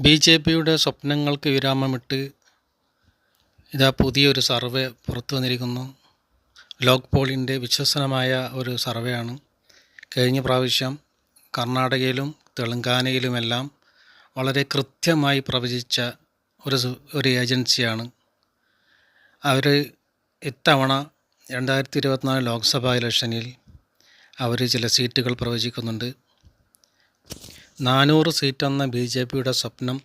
B J പിയുടെ സ്വപ്നങ്ങൾക്ക് വിരാമമിട്ട് ഇതാ പുതിയൊരു സർവേ പുറത്തു വന്നിരിക്കുന്നു. ലോക് പോളിന്റെ വിശ്വസനമായ ഒരു സർവേയാണ്. കഴിഞ്ഞ പ്രാവശ്യം കർണാടകയിലും തെലങ്കാനയിലുമെല്ലാം വളരെ കൃത്യമായി പ്രവചിച്ച ഒരു ഒരു ഏജൻസിയാണ്. അവർ ഇത്തവണ രണ്ടായിരത്തി ഇരുപത്തിനാല് ലോക്സഭാ ഇലക്ഷനിൽ അവർ ചില സീറ്റുകൾ പ്രവചിക്കുന്നുണ്ട്. നാനൂറ് സീറ്റെന്ന ബി ജെ പിയുടെ സ്വപ്നം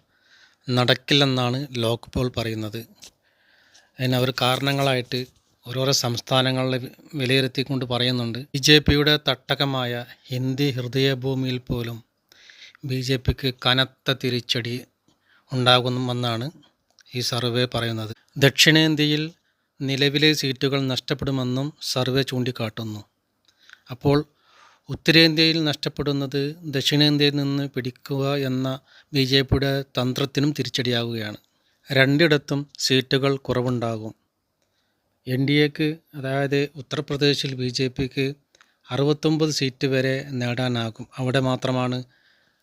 നടക്കില്ലെന്നാണ് ലോക് പോൾ പറയുന്നത്. അതിനവർ കാരണങ്ങളായിട്ട് ഓരോരോ സംസ്ഥാനങ്ങളിൽ വിലയിരുത്തിക്കൊണ്ട് പറയുന്നുണ്ട്. ബി ജെ പിയുടെ തട്ടകമായ ഹിന്ദി ഹൃദയഭൂമിയിൽ പോലും ബി ജെ പിക്ക് കനത്ത തിരിച്ചടി ഉണ്ടാകുമെന്നാണ് ഈ സർവേ പറയുന്നത്. ദക്ഷിണേന്ത്യയിൽ നിലവിലെ സീറ്റുകൾ നഷ്ടപ്പെടുമെന്നും സർവേ ചൂണ്ടിക്കാട്ടുന്നു. അപ്പോൾ ഉത്തരേന്ത്യയിൽ നഷ്ടപ്പെടുന്നത് ദക്ഷിണേന്ത്യയിൽ നിന്ന് പിടിക്കുക എന്ന ബി ജെ പിയുടെ തന്ത്രത്തിനും തിരിച്ചടിയാവുകയാണ്. രണ്ടിടത്തും സീറ്റുകൾ കുറവുണ്ടാകും. എൻ ഡി എക്ക് അതായത് ഉത്തർപ്രദേശിൽ ബി ജെ പിക്ക് അറുപത്തൊമ്പത് സീറ്റ് വരെ നേടാനാകും. അവിടെ മാത്രമാണ്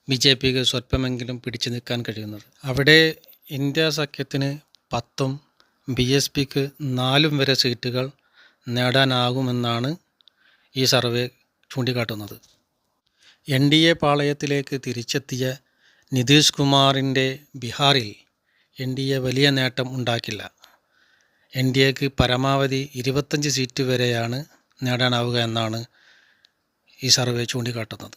ബി ജെ പിക്ക് സ്വല്പമെങ്കിലും പിടിച്ചു നിൽക്കാൻ കഴിയുന്നത്. അവിടെ ഇന്ത്യ സഖ്യത്തിന് പത്തും ബി എസ് പിക്ക് നാലും വരെ സീറ്റുകൾ നേടാനാകുമെന്നാണ് ഈ സർവേ ചൂണ്ടിക്കാട്ടുന്നത്. എൻ ഡി എ പാളയത്തിലേക്ക് തിരിച്ചെത്തിയ നിതീഷ് കുമാറിന്റെ ബീഹാറിൽ എൻ ഡി എ വലിയ നേട്ടം ഉണ്ടാക്കില്ല. എൻ ഡി എക്ക് പരമാവധി ഇരുപത്തഞ്ച് സീറ്റ് വരെയാണ് നേടാനാവുക എന്നാണ് ഈ സർവേ ചൂണ്ടിക്കാട്ടുന്നത്.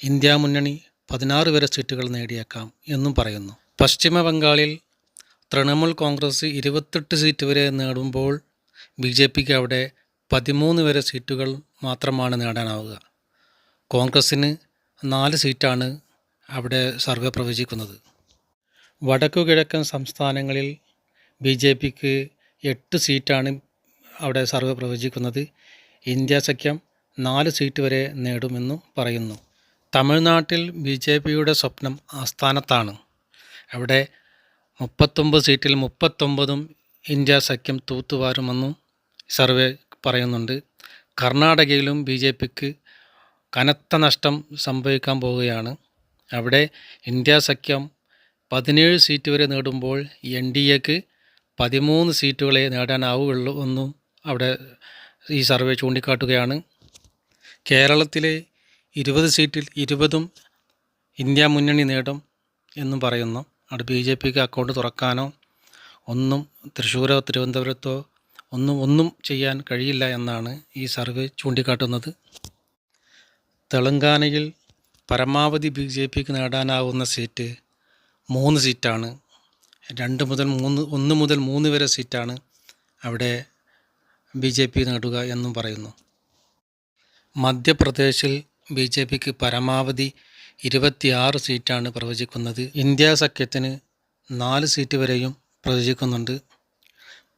ഇന്ത്യ മുന്നണി പതിനാറ് വരെ സീറ്റുകൾ നേടിയേക്കാം എന്നും പറയുന്നു. പശ്ചിമ ബംഗാളിൽ തൃണമൂൽ കോൺഗ്രസ് ഇരുപത്തെട്ട് സീറ്റ് വരെ നേടുമ്പോൾ ബി ജെ പിക്ക് അവിടെ പതിമൂന്ന് വരെ സീറ്റുകൾ മാത്രമാണ് നേടാനാവുക. കോൺഗ്രസ്സിന് നാല് സീറ്റാണ് അവിടെ സർവേ പ്രവചിക്കുന്നത്. വടക്കു കിഴക്കൻ സംസ്ഥാനങ്ങളിൽ ബി ജെ പിക്ക് എട്ട് സീറ്റാണ് അവിടെ സർവേ പ്രവചിക്കുന്നത്. ഇന്ത്യ സഖ്യം നാല് സീറ്റ് വരെ നേടുമെന്നും പറയുന്നു. തമിഴ്നാട്ടിൽ ബി ജെ പിയുടെ സ്വപ്നം ആസ്ഥാനത്താണ്. അവിടെ മുപ്പത്തൊമ്പത് സീറ്റിൽ മുപ്പത്തൊമ്പതും ഇന്ത്യ സഖ്യം തൂത്തുവാരുമെന്നും സർവേ പറയുന്നുണ്ട്. കർണാടകയിലും ബി ജെ പിക്ക് കനത്ത നഷ്ടം സംഭവിക്കാൻ പോവുകയാണ്. അവിടെ ഇന്ത്യ സഖ്യം പതിനേഴ് സീറ്റ് വരെ നേടുമ്പോൾ എൻ ഡി എക്ക് പതിമൂന്ന് സീറ്റുകളെ നേടാനാവുകയുള്ളൂ എന്നും അവിടെ ഈ സർവേ ചൂണ്ടിക്കാട്ടുകയാണ്. കേരളത്തിലെ ഇരുപത് സീറ്റിൽ ഇരുപതും ഇന്ത്യ മുന്നണി നേടും എന്നും പറയുന്നു. അവിടെ ബി ജെ പിക്ക് അക്കൗണ്ട് തുറക്കാനോ ഒന്നും തൃശ്ശൂരോ തിരുവനന്തപുരത്തോ ഒന്നും ഒന്നും ചെയ്യാൻ കഴിയില്ല എന്നാണ് ഈ സർവേ ചൂണ്ടിക്കാട്ടുന്നത്. തെലങ്കാനയിൽ പരമാവധി ബി ജെ പിക്ക് നേടാനാവുന്ന സീറ്റ് മൂന്ന് സീറ്റാണ്. രണ്ട് മുതൽ മൂന്ന് ഒന്ന് മുതൽ മൂന്ന് വരെ സീറ്റാണ് അവിടെ ബി ജെ പി നേടുക എന്നും പറയുന്നു. മധ്യപ്രദേശിൽ ബി ജെ പിക്ക് പരമാവധി ഇരുപത്തിയാറ് സീറ്റാണ് പ്രവചിക്കുന്നത്. ഇന്ത്യ സഖ്യത്തിന് നാല് സീറ്റ് വരെയും പ്രവചിക്കുന്നുണ്ട്.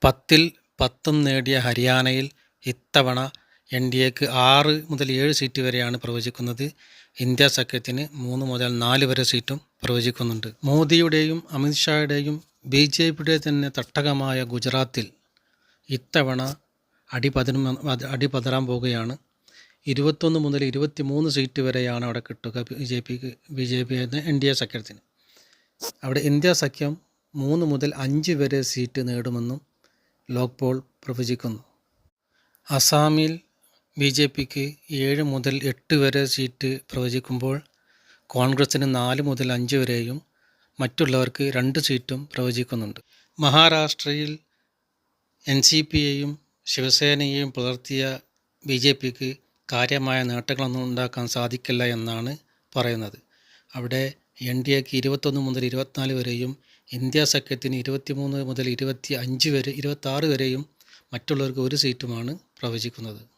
പത്തിൽ പത്തും നേടിയ ഹരിയാനയിൽ ഇത്തവണ എൻ ഡി എക്ക് ആറ് മുതൽ ഏഴ് സീറ്റ് വരെയാണ് പ്രവചിക്കുന്നത്. ഇന്ത്യ സഖ്യത്തിന് മൂന്ന് മുതൽ നാല് വരെ സീറ്റും പ്രവചിക്കുന്നുണ്ട്. മോദിയുടെയും അമിത്ഷായുടെയും ബി ജെ പിയുടെ തന്നെ തട്ടകമായ ഗുജറാത്തിൽ ഇത്തവണ അടിപതരും അടിപതറാൻ പോവുകയാണ്. ഇരുപത്തൊന്ന് മുതൽ ഇരുപത്തി മൂന്ന് സീറ്റ് വരെയാണ് അവിടെ കിട്ടുക ബി ജെ പിക്ക് ബി ജെ പി എന്ന എൻ ഡി എ സഖ്യത്തിന്. അവിടെ ഇന്ത്യ സഖ്യം മൂന്ന് മുതൽ അഞ്ച് വരെ സീറ്റ് നേടുമെന്നും ലോക് പോൾ പ്രവചിക്കുന്നു. അസാമിൽ ബി ജെ പിക്ക് ഏഴ് മുതൽ എട്ട് വരെ സീറ്റ് പ്രവചിക്കുമ്പോൾ കോൺഗ്രസിന് നാല് മുതൽ അഞ്ച് വരെയും മറ്റുള്ളവർക്ക് രണ്ട് സീറ്റും പ്രവചിക്കുന്നുണ്ട്. മഹാരാഷ്ട്രയിൽ എൻ സി പിയെയും ശിവസേനയെയും പുലർത്തിയ ബി ജെ പിക്ക് കാര്യമായ നേട്ടങ്ങളൊന്നും ഉണ്ടാക്കാൻ സാധിക്കില്ല എന്നാണ് പറയുന്നത്. അവിടെ എൻ ഡി എക്ക് ഇരുപത്തൊന്ന് മുതൽ ഇരുപത്തിനാല് വരെയും ഇന്ത്യ സഖ്യത്തിന് ഇരുപത്തിമൂന്ന് മുതൽ ഇരുപത്തി അഞ്ച് വരെ ഇരുപത്താറ് വരെയും മറ്റുള്ളവർക്ക് ഒരു സീറ്റുമാണ് പ്രവചിക്കുന്നത്.